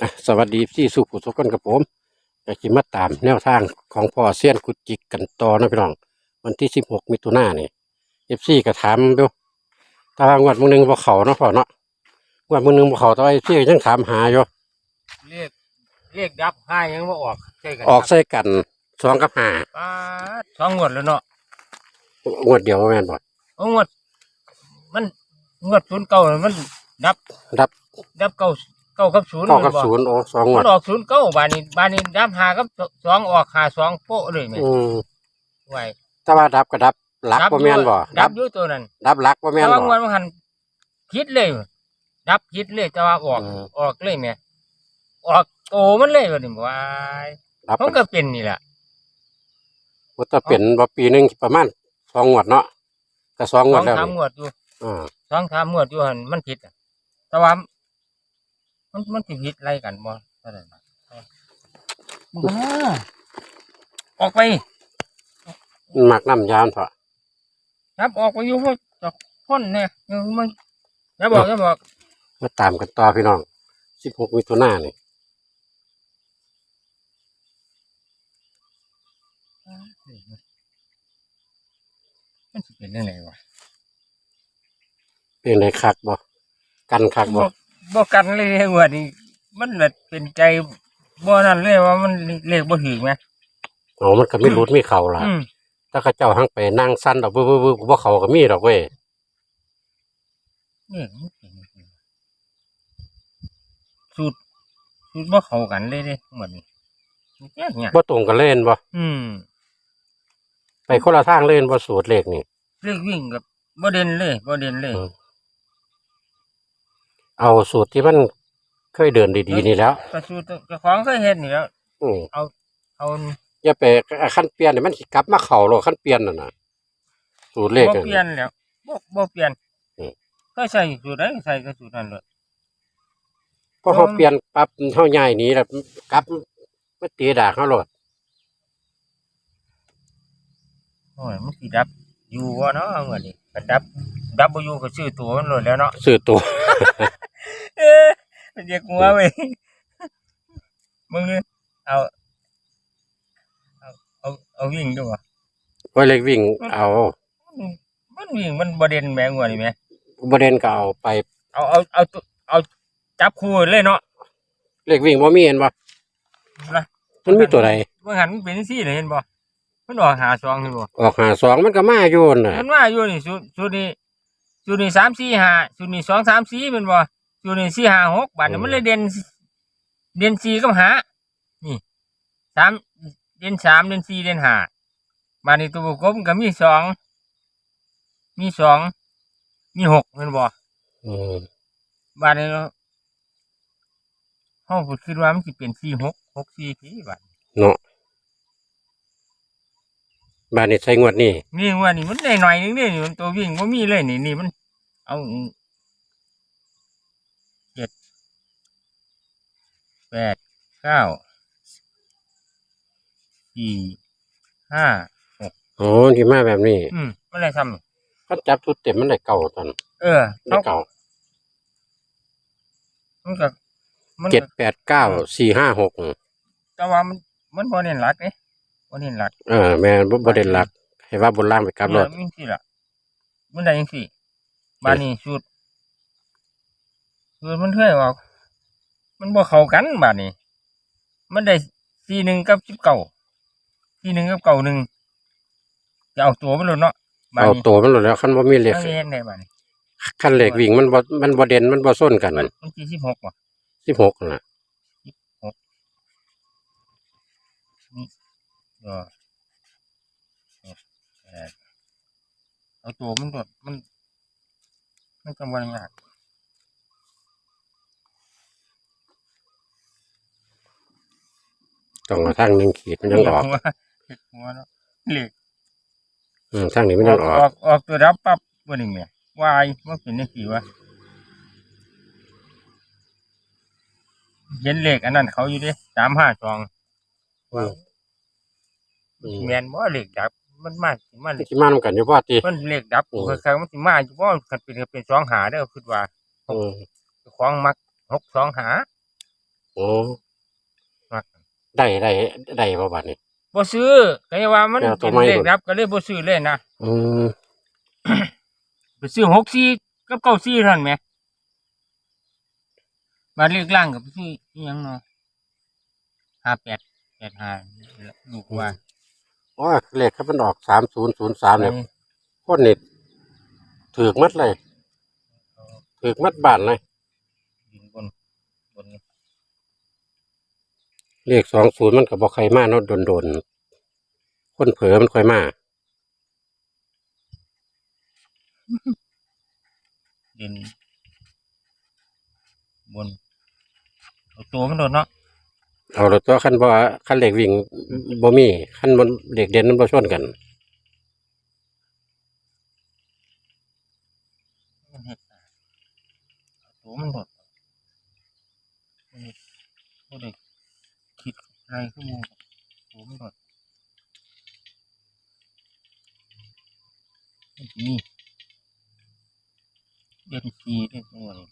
อะสวัสดีพี่สุขุทุกคนกับผมจะกิมาตามแนวทางของพ่อเซียนกุจิกกันต่อนะพี่น้อง วันที่สิบหกมิถุนายนนี่เอฟซีก็ถามดูแตว่างวดมึงหนึงบ่เขาเนาะพ่อเนาะงวดมึงหนึงบ่เขาแต่ว่าเอฟซีก็ยังถามหาอยู่เรียกเรียกดับห้ายังว่าออกใช่กันออกใส่กันสองกับห้าป้าดสองงวดแล้วเนาะงวดเดียวบ่แม่นบ่โอ้งวด มันงวดศูนย์เก้ามันดับดับดับเก้าเก้ากับศูนย์เก้ากับแม่บ่ศูนย์โอ้สองงวมัดนออกศูนย์เก้าบานนี้บานนี้ดับห้ากับสองออกหาสองโป๊ะเลยแม่อืมไหวแต่ว่าดับก็ดับหลักบ่แม่นบ่ดัดับบอยู่ตัวนั้นดับหลักบ่แม่นแต่บ่ว่างวดมันหันคิดเลย ดับคิดเลยแต่ว่าออกอืม ออกเลยแม่ออกโตมันเลยวันนี้วายดับมันก็เป็นนี่แหละมันจะเป็นบ่ปีหนึงประมาณสองงวดเนาะก็สองงสวอดงแล้วสามนี่งวดอยู่อ่าสองสามงวดอยู่หันมันผิดอะแต่ว่า มันมันสิผิดอะไรกันบ่เท่านั้นน่ะบ้าออกไปหมักน้ำยามเถอะครับออกไปอยู่พวกจอกพ่นเนี่ยเออมันอย่าบอกอย่าบอก มาตามกันต่อพี่น้อง16มิถุนายนนี่มันสิเป็นยังไงวะเป็นในคักบ่กันคักบ่ บ่บ่กันเลยงวดนี้มันแบบเป็นใจบ่นั่นเลยว่ามันเลขบ่ถึงไหมอ๋อมันก็ไม่รุดไม่เข่าล่ะ อืมถ้าเขาเจ้าหังไปนั่งสั้นดอกบึ้บึ้บึ้บ่เขาก็มีดอกเว้ยนี่มันเป็นจังซี่สูตรสูตรบ่เข้ากันเลยเด้เหมือนนี้แย่เนี่ยบ่ตรงกันเล่นบ่อืมไปคนละทางเล่นบ่สูตรเลขนี่ เลขวิ่งกับบ่เด่นเลยบ่เด่นเลย อืม เอาสูตรที่มันเคยเดินดีๆนี่แล้วกระสูตรเจ้าของเคยเห็นนี่แล้วอืมเอาอย่าไปขั้นเปลี่ยนนี่มันสิกลับมาเข้าโลดขั้นเปลี่ยนนั่นน่ะสูตรเลขบ่นั่นเปลี่ยนแล้วบ่บ่เปลี่ยนอืม ก็ใส่สูตรใดใส่ก็สูตรนั้นเลยพอเขาเปลี่ยนปั๊บเฮาย้ายหนีแล้วกลับมาตีดากเฮาโลดโอ้ยมันสิดับอยู่บ่เนาะเอาเงินนี่ก็ดับดับบ่อยู่ก็ซื้อตัวมันโลดแล้วเนาะ ซื้อตัวเอ้ย มันจะกลัวเว้ยมึงนี่เอาเอาเอาเอาวิ่งดูวะไว้เลขวิ่งเอามันมันวิ่งมันบ่เด่นแหม่งวดนี่แหมบ่เด่นก็เอาไป เอาเอาเอาตัวเอาจับคู่เลยเนาะเลขวิ่งบ่มีเห็นบ่นะมันมีตัวใดเมื่อหันมันเป็นสี่เลยเห็นบ่มันออกหาซองเห็นบ่ออกหาสองมันก็มาอยู่น่ะมันว่าอยู่นี่ชุดชุดนี้ชุดนี้สามสี่ห้าชุดนี้สองสามสี่เป็นบ่ ชุดนี้สี่ห้าหกบาทเนี่ยมันเลยเด่นเด่นสี่กับหานี่สามเด่นสามเด่นสี่เด่นห้าบาทนี้ตัวประกบมันก็มีสองมีสองมีหกเป็นบ่อืมบาทนี้ห้องผมคิดว่ามันจะเป็นสี่หกหกสี่ทีบาทเนาะบ้านนี้ใช้งวดนี้นี่ว่านี่มันได้หน่อยนึงนี่มันตัววิ่งว่ามีเลยนี่นี่มัน เอาเจ็ด แปดเก้าสี่ห้าอ๋อที่มาแบบนี้ อืมมันอะไรทเขาจับชุดเต็มมันได้เก่าตอนำเออได้เขาเก่ามันก็มันเจ็ดก็แปดเก้าสี่ห้าหกแต่ว่ามันมันบอเน้นหลักเนี่ยบอเน้นหลักเออแม่นบ่บ่ได้หลัก ให้ว่าบนล่างไปกลับรถ เออมันสิล่ะมันได้ยังสี่บานนี้สูตรสูตรมันเท่าว่า มันบ่เข้ากันบานนี้มันได้สี่หนึ่งกับสิบเก้าสี่หนึ่งกับเก้าหนึ่งจะเอาตัวมันเลยเนาะบานเอานี้ตัวมันหลดแล้วคันบ่มีเลขเอาเรียนได้บานนี้คันเลขวิ่งมันบ่มันบ่เด่นมันบ่ส้นกันมันมันที่สิบหกว่ะสิบหกน่ะก็เจ็ดแปดเอาตัวมันก็มันมันจำวันยาก ต้องเอาทางหนึ่งขีดมันยังออกหัวหัวเนาะเหล็กอืมทางนี้มันยังออออกกออกตัวรับปั๊บวันหนึ่งเนี่ยวายว่าเป็นนี่กี่วะเห็นเหล็กอันนั้นเขาอยู่ดิสามห้าสองอืมอืมแมนบ่เหล็กดับ มันมากมันที่มานำกันอยู่บ่ติมันเหล็กดับอืมคือใครมันสิมาอยู่บ่คันเป็นก็เป็นสองหาเด้อคิดว่าอืมของมักหกสองหาอือ๋อมัก ได้ได้ได้บ่บัดนี้ บ่ซื้อก็ยังว่ามันแล้วตัเป็วนไม่เลขโดดรับก็เลยบ่ซื้อเลยนะอืมไปซื้อหกสี่กับเก้าสี่เท่านั้นแหมมาเลขล่างกับซื้ออิหยังเนาะห้าแปดแปดห้าลูกว่าอ๋อเลขครับมันออก3003เนี่ยไปคนนี่ถูกมัดเลยถูกมัดบ้านเลยยืนบนบน เลข20มันก็บ่ใครมาเนาะโดนๆคนเผลอมันค่อยมายืนบนเอาตัวมันโดนเนาะเอาแล้วตัวคันบ่คันเลขวิ่งบ่มีคันมันเลขเด่นมันบ่ชนกันมันเฮ็ดได้เอาตัวมันโดนมันบ่ได้ คิดอะไรขึ้นมูตัวมันโดนนสิมีเด่นสีเด่นตัวนี้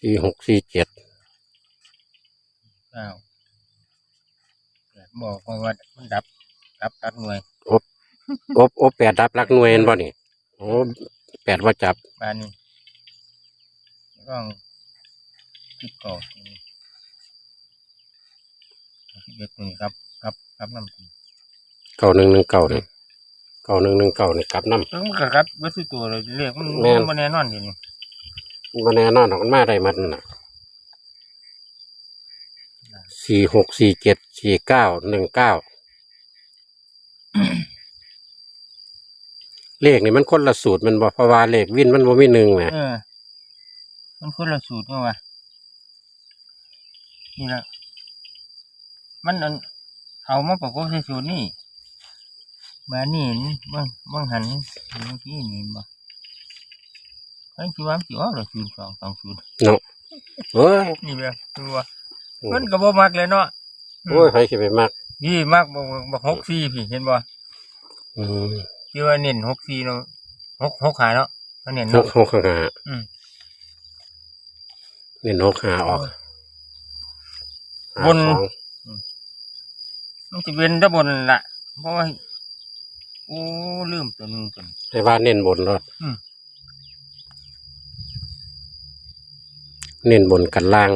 สี4647เก้า บอกว่าว่ามันดับ ดับตัดหน่วยอบอบแปดดับหลักหน่วยเห็นบ่นี่โอ้แปดว่าจับ บ้านนี้แล้วก็คิดก่อนคิดเบ็ดตัวนี้ครับ ครับครับน้ำเก้าหนึ่งหนึ่งเก้านี่เก้าหนึ่งหนึ่งเก้านี่กลับน้แล้วมันก็ครับเบ็ดสุดตัวเลยเรียกมันแม่นมันแน่นอนอยู่นี่ำมันแน่นอนหรอกมันมาได้มันน่ะ สี่หกสี่เจ็ดสี่เก้าหนึ่งเก้าเลขนี่มันคนละสูตรมันบอกเพราะว่าเลขวินมันบ่มีหนึ่งแหมเออ มันคนละสูตรมั้งวะนี่แหละมันอันเอามาประกอบใส่สูตรนี่บ้านนี่เบางบางหันเมื่อกี้นี่บ่เฮ้ยคิดว่ามันสิออกหรอศูนย์สองสองศูนย์เนาะเอ้ยนี่แบบตัว มันก็บ่มักเลยเนาะโอ้ยใครสิไปมากนี่มักบ่บ่หกสี่พี่เห็นบ่อืมที่ว่าเน้นหกสี่เนาะหกหกขาเนาะเขาเน้นหเนาะกหกห้าอืมเนี่ยนกหาออกหาบน สองมันจะเป็นตะบนล่ะเพราะว่าโอ้ลืมตัวหนึงตัวนี้ ให้ว่าเน้นบนรถอืม เน้นบนกันล่าง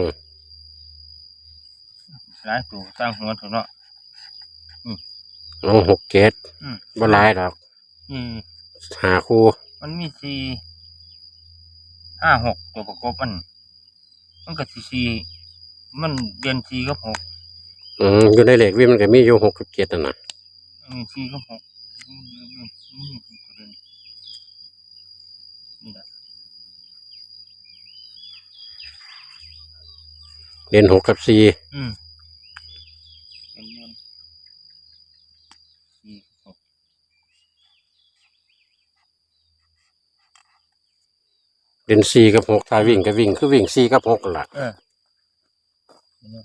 หลายตัวสร้างหัวเถอะเนาะน้องหกเกตอืมบ่หลายดอกนี่หาคู่มันมีสี่ห้าหกตัวประกอบมันมันก็สี่สี่มันเด่นสี่กับหกอืมอยู่ในเหล็กวิมันก็มีอยู่หกกับเจ็ดนั่นน่ะมีสี่กับหกอืมอืมอืมอืมเป็นตัวเด่นนี่แหละเด่นหกกับสี่อืมเป็นเด่นสี่กับหก เด่นสี่กับหกถ้าวิ่งก็วิ่งคือวิ่งสี่กับหกนั่นล่ะเออเห็นไหม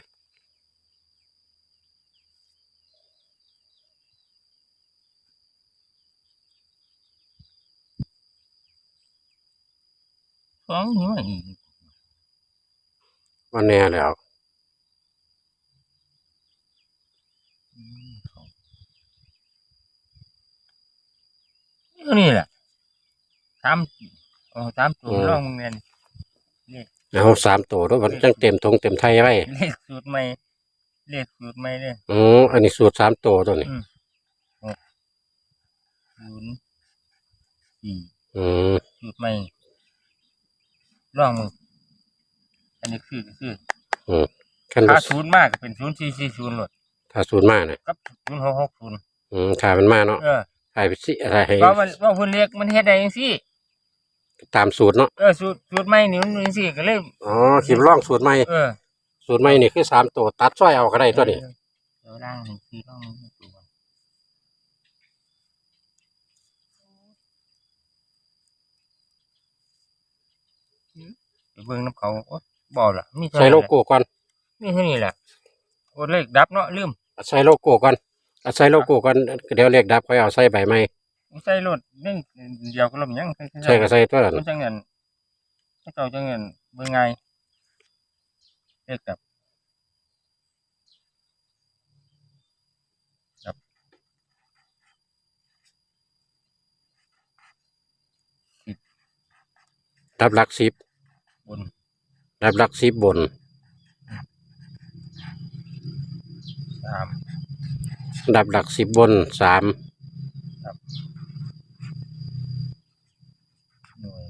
สองนี่มาอีกว่าแน่แล้วอืมสองนี่แหละสาม โอ้สามตัวลองมึงเรียนเลขเอาสามตัวด้วยมันจังเต็มทงเต็มไทยไว้เลขสูตรใหม่เลขสูตรใหม่เลยอ๋ออันนี้สูตรสามตัวตัวนี้ศูนย์สี่อืมสูตรใหม่ลองมึงอันนี้คือคือขั้นถ้าศูนย์มากก็เป็นศูนย์สี่สี่ศูนย์หมดถ้าศูนย์มาเนี่ยกับศูนย์หกหกศูนย์อืมถ้ามันมาเนาะเออถ่ายไปสิอะไรให้เพราะมันว่าคนเรียกมันเฮ็ดได้ยังซี่ ตามสูตรเนาะเออสูตรสูตรใหม่นี่มันจังซี่ก็เลยอ๋อขีมร่องสูตรใหม่เออสูตรใหม่นี่คือสามตัวตัดซ้อยเอาก็ได้ตัวนี้เดี๋ยวร่างหนึ่งคือต้องตัวก่อนไปเบิ่งน้ำเขาโอ๊ยบ่ล่ะมีเท่าใส่นั้นโลแหละโก้ก่อนนี่เท่านี้แหละโอ้เลขดับเนาะลืม ใส่โลโก้ก่อนเอาใส่โลโก้ก่อนเดี๋ยวเลขดับค่อยเอาใส่ใบไม้ ใส่รถนี่เดียวก็ลมยังใส่ก็ใส่ตัวนั้นมันจังเงินถ้าเจ้าจังเงินเบิ่งไงเลขดับดับหลักสิบบนดับหลักสิบบนสามดับหลักสิบบนสาม หน่วย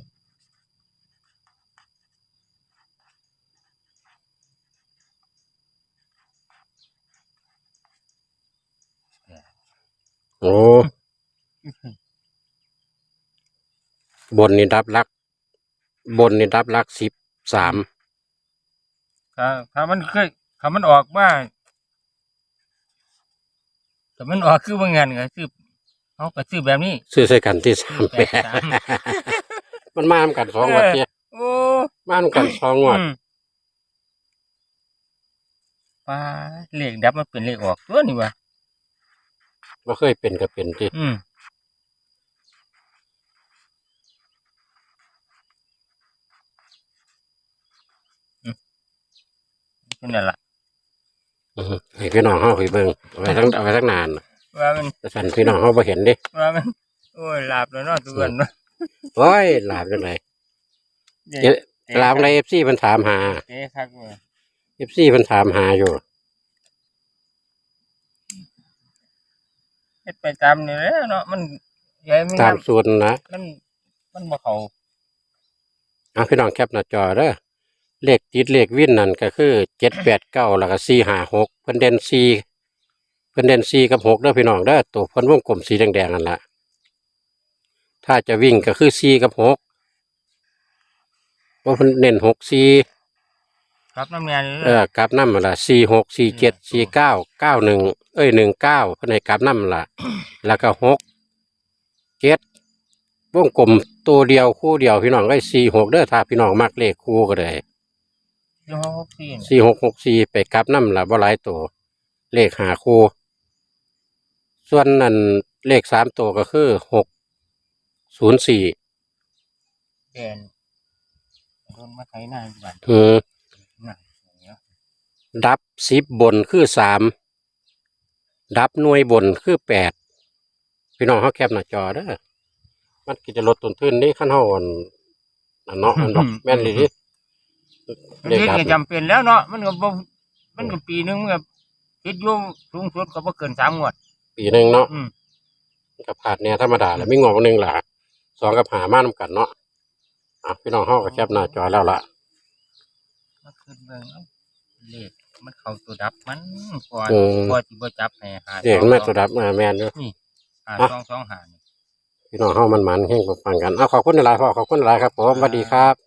โอ้ บนนี่ดับหลัก บนนี่ดับหลักสิบสามถ้าถ้ามันเคยถ้ามันออกมาถ้ามันออกคือว่าเงินก็ซื้อเขาก็ซื้อแบบนี้ ซื้อใส่กันที่สามแปแปดดสามมันมาทำกันสองงวัดเนี่ยโอ้มาทำกันสองงวัดอืมป้าเลขดับมันเป็นเลขออกตัวนี่วะ บ่เคยเป็นก็เป็นที่อืมอืมเป็นนั่นล่ะอือให้พี่น้องเฮาไปเบิ่งเอาไว้ทั้งเอาไว้ทั้งนานว่ามันแต่สันพี่น้องเฮาบ่เห็นเดิว่ามันโอ้ยหลับแล้วเนาะทุกคนเนาะโอ้ยลาบจังไดเจ๊ลาบใน FC เพิ่นถามหาเจ๊คักเว้ย FC เพิ่นถามหาอยู่ เฮ็ดไปตามนี่แหละเนาะมันใหญ่มันตามสูตรนะมันมันบ่เข้าเอาพี่น้องแคปหน้าจอเด้อเลขติดเลขวินนั่นก็คือเจ็ดแปดเก้าแล้วก็สี่ห้าหกเพิ่นเด่นสี่เพิ่นเด่นสี่กับหกเด้อพี่น้องเด้อตัวเพิ่นวงกลมสีแดงๆนั่นละถ้าจะวิ่งก็คือสี่กับหกว่าเพิ่นเน้นหกสี่ ครับน้ำแม่นี่เออกลับน้ำมาละสี่หกสี่เจ็ดสี่เก้าเก้าหนึ่งเอ้ยหนึ่งเก้าเพิ่นให้กลับน้ำละแล้วก็หกเจ็ดวงกลมตัวเดียวคู่เดียวพี่น้องก็สี่หกเด้อถ้าพี่น้องมักเลขคู่ก็ได้ยี่ห้อสี่นี่สี่หกหกสี่ไปกลับน้ำละบ่หลายตัวเลขหาคู่ ส่วนนั้นเลขสามตัวก็คือหกศูนย์สี่แกนคนมาไถนาอยู่บ้านอืม น่ะอย่างเงี้ย ดับสิบบนคือสามดับหน่วยบนคือแปดพี่น้องเขาแคปหน้าจอเด้อมันกิจะลดต้นทุนนี่ขั้นเฮาอันอันเนาะอันดอกแม่นเลยดิเด็กก็จำเป็นแล้วเนาะมันก็บ่มันก็ปีหนึงมันก็คิดอยู่สูงสุดก็บ่เกินสามงวด ปีหนึ่งเนาะอืมกับผ่านเนี่ยธรรมดาแหล้วไม่งอกหนึ่งล่ะสองกับหามานํกันเนาะอะพี่น้องเฮาก็แคปหน้าจอแล้วล่ะมันขึ้นเบิ่งเอ้าเลข มันเข้าตัวดับมันก่อนอืม ก่อนสิบ่จับให้หาเด็กแม่ตัวดับมาแม่นอยู่หาอะ สองสองหานี่ พี่น้องเฮามันมันๆแห่งฟังกันเอาขอบคุณหลายๆพ่อขอบคุณหลายครับผมสวัสดีครับ